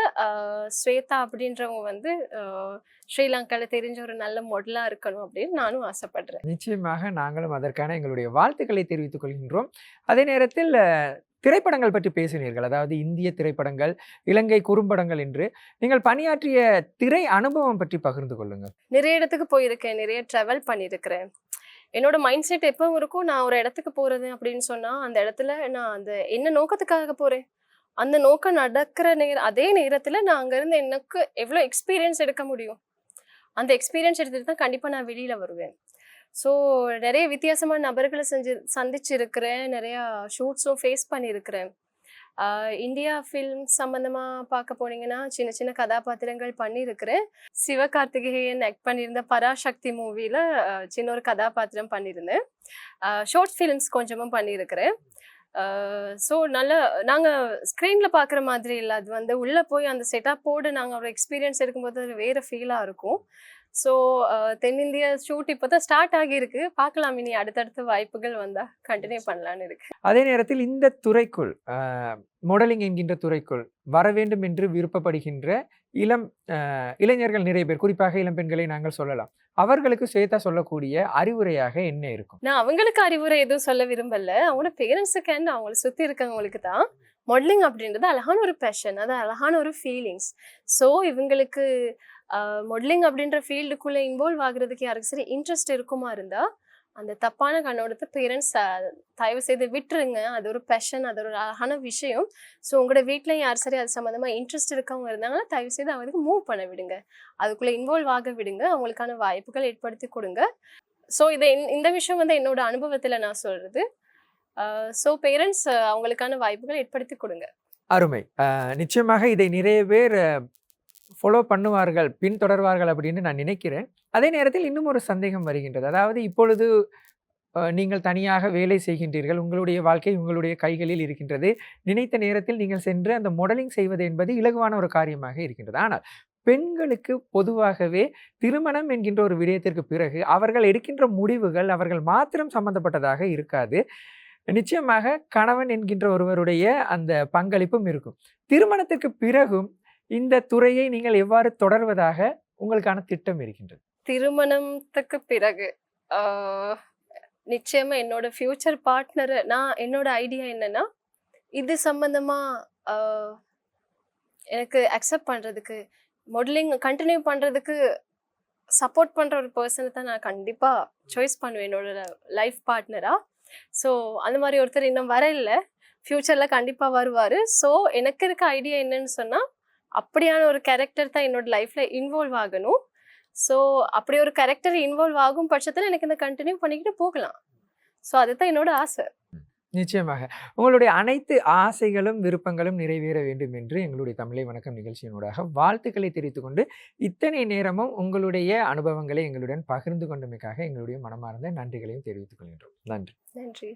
[SPEAKER 2] ஸ்வேதா அப்படின்றவங்க வந்து ஸ்ரீலங்காவில் தெரிஞ்ச ஒரு நல்ல மாடலாக இருக்கணும் அப்படின்னு நானும் ஆசைப்படுறேன்.
[SPEAKER 1] நிச்சயமாக நாங்களும் அதற்கான எங்களுடைய வாழ்த்துக்களை தெரிவித்துக் கொள்கின்றோம். அதே நேரத்தில் திரைப்படங்கள் பற்றி பேசினீர்கள். அதாவது இந்திய திரைப்படங்கள் இலங்கை குறும்படங்கள் என்று. நீங்கள் பணியாற்றிய திரை அனுபவம் பற்றி பகிர்ந்து கொள்ளுங்கள்.
[SPEAKER 2] நிறைய இடத்துக்கு போயிருக்கேன். நிறைய ட்ராவல் பண்ணியிருக்கிறேன் என்னோட மைண்ட் செட் எப்போ இருக்கும். நான் ஒரு இடத்துக்கு போகிறது அப்படின்னு சொன்னால் அந்த இடத்துல நான் அந்த என்ன நோக்கத்துக்காக போகிறேன் அந்த நோக்கம் நடக்கிற நேரம் அதே நேரத்தில் நான் அங்கேருந்து எனக்கு எவ்வளோ எக்ஸ்பீரியன்ஸ் எடுக்க முடியும்? அந்த எக்ஸ்பீரியன்ஸ் எடுத்துகிட்டு தான் கண்டிப்பாக நான் வெளியில் வருவேன். ஸோ நிறைய வித்தியாசமான நபர்களை செஞ்சு சந்திச்சிருக்கிறேன். நிறையா ஷூட்ஸும் ஃபேஸ் பண்ணியிருக்கிறேன். இந்தியா ஃபில்ம் சம்மந்தமாக பார்க்க போனீங்கன்னா சின்ன சின்ன கதாபாத்திரங்கள் பண்ணியிருக்கிறேன். சிவகார்த்திகேயன் ஆக்ட் பண்ணியிருந்த பராசக்தி மூவியில் சின்ன ஒரு கதாபாத்திரம் பண்ணியிருந்தேன். ஷார்ட் ஃபிலிம்ஸ் கொஞ்சமும் பண்ணியிருக்கிறேன். ஸோ நல்ல நாங்கள் ஸ்க்ரீனில் பார்க்குற மாதிரி இல்லை. அது வந்து உள்ளே போய் அந்த செட்டப்போடு நாங்கள் ஒரு எக்ஸ்பீரியன்ஸ் எடுக்கும்போது அது வேறு ஃபீலாக இருக்கும். ஸோ தென்னிந்திய ஷூட் இப்போ தான் ஸ்டார்ட் ஆகியிருக்கு. பார்க்கலாம் இனி அடுத்தடுத்த வாய்ப்புகள் வந்தால் கண்டினியூ பண்ணலான்னு இருக்கு.
[SPEAKER 1] அதே நேரத்தில் இந்த துறைக்குள் மாடலிங் என்கின்ற துறைக்குள் வர வேண்டும் என்று விருப்பப்படுகின்ற இளம் இளைஞர்கள் நிறைய பேர் குறிப்பாக இளம் பெண்களை நாங்கள் சொல்லலாம். அவர்களுக்கு ஸ்வேதா சொல்லக்கூடிய அறிவுரையாக என்ன இருக்கும்?
[SPEAKER 2] நான் அவங்களுக்கு அறிவுரை எதுவும் சொல்ல விரும்பல. அவங்களோட பேரண்ட்ஸுக்கு அண்ட் அவங்கள சுற்றி இருக்கவங்களுக்கு தான் மாடலிங் அப்படின்றது அழகான ஒரு பேஷன் அது அழகான ஒரு ஃபீலிங்ஸ் ஸோ இவங்களுக்கு மாடலிங் அப்படின்ற ஃபீல்டுக்குள்ளே இன்வால்வ் ஆகுறதுக்கு யாருக்கு சரி இன்ட்ரெஸ்ட் இருக்குமா இருந்தால் அந்த தப்பான கண்ணோடத்தை பேரண்ட்ஸ் தயவு செய்து விட்டுருங்க. அது ஒரு பேஷன் அது ஒரு அழகான விஷயம். ஸோ உங்களோட வீட்டில் யார் சரி அது சம்மந்தமாக இன்ட்ரெஸ்ட் இருக்கவங்க இருந்தாங்கன்னா தயவு செய்து அவங்களுக்கு மூவ் பண்ண விடுங்க. அதுக்குள்ளே இன்வால்வ் ஆக விடுங்க. அவங்களுக்கான வாய்ப்புகள் ஏற்படுத்தி கொடுங்க. ஸோ இதை இந்த- விஷயம் வந்து என்னோட அனுபவத்தில் நான் சொல்கிறது ஸோ பேரண்ட்ஸ் அவங்களுக்கான வாய்ப்புகள் ஏற்படுத்தி கொடுங்க.
[SPEAKER 1] அருமை. நிச்சயமாக இதை நிறைய பேர் ஃபாலோ பண்ணுவார்கள் பின்தொடர்வார்கள் அப்படின்னு நான் நினைக்கிறேன். அதே நேரத்தில் இன்னும் ஒரு சந்தேகம் வருகின்றது. அதாவது இப்பொழுது நீங்கள் தனியாக வேலை செய்கின்றீர்கள் உங்களுடைய வாழ்க்கை உங்களுடைய கைகளில் இருக்கின்றது. நினைத்த நேரத்தில் நீங்கள் சென்று அந்த மாடலிங் செய்வது என்பது இலகுவான ஒரு காரியமாக இருக்கின்றது. ஆனால் பெண்களுக்கு பொதுவாகவே திருமணம் என்கின்ற ஒரு விடயத்திற்கு பிறகு அவர்கள் எடுக்கின்ற முடிவுகள் அவர்கள் மாத்திரம் சம்பந்தப்பட்டதாக இருக்காது. நிச்சயமாக கணவன் என்கின்ற ஒருவருடைய அந்த பங்களிப்பும் இருக்கும். திருமணத்திற்கு பிறகும் இந்த துறையை நீங்கள் எவ்வாறு தொடர்வதாக உங்களுக்கான திட்டம் இருக்கின்றது?
[SPEAKER 2] திருமணத்துக்கு பிறகு நிச்சயமா என்னோட ஃபியூச்சர் பார்ட்னர் நான் என்னோட ஐடியா என்னன்னா இது சம்பந்தமா எனக்கு அக்செப்ட் பண்றதுக்கு மாடலிங் கண்டினியூ பண்றதுக்கு சப்போர்ட் பண்ற ஒரு பர்சனை தான் நான் கண்டிப்பா சாய்ஸ் பண்ணுவேன் என்னோட லைஃப் பார்ட்னரா ஸோ அந்த மாதிரி ஒருத்தர் இன்னும் வர இல்லை. ஃப்யூச்சர்ல கண்டிப்பா வருவாரு. ஸோ எனக்கு இருக்க ஐடியா என்னன்னு சொன்னா அப்படியான ஒரு கேரக்டர் தான் என்னோட லைஃப்ல இன்வால்வ் ஆகணும். ஸோ அப்படி ஒரு கேரக்டர் இன்வால்வ் ஆகும் பட்சத்தில் எனக்கு இந்த கண்டினியூ பண்ணிக்கிட்டு போகலாம். ஸோ அதுதான் என்னோட ஆசை.
[SPEAKER 1] நிச்சயமாக. உங்களுடைய அனைத்து ஆசைகளும் விருப்பங்களும் நிறைவேற வேண்டும் என்று எங்களுடைய தமிழை வணக்கம் நிகழ்ச்சியினூடாக வாழ்த்துக்களை தெரிவித்துக் கொண்டு இத்தனை நேரமும் உங்களுடைய அனுபவங்களை எங்களுடன் பகிர்ந்து கொண்டமைக்காக எங்களுடைய மனமார்ந்த நன்றிகளையும் தெரிவித்துக் கொள்கின்றோம். நன்றி.
[SPEAKER 2] நன்றி.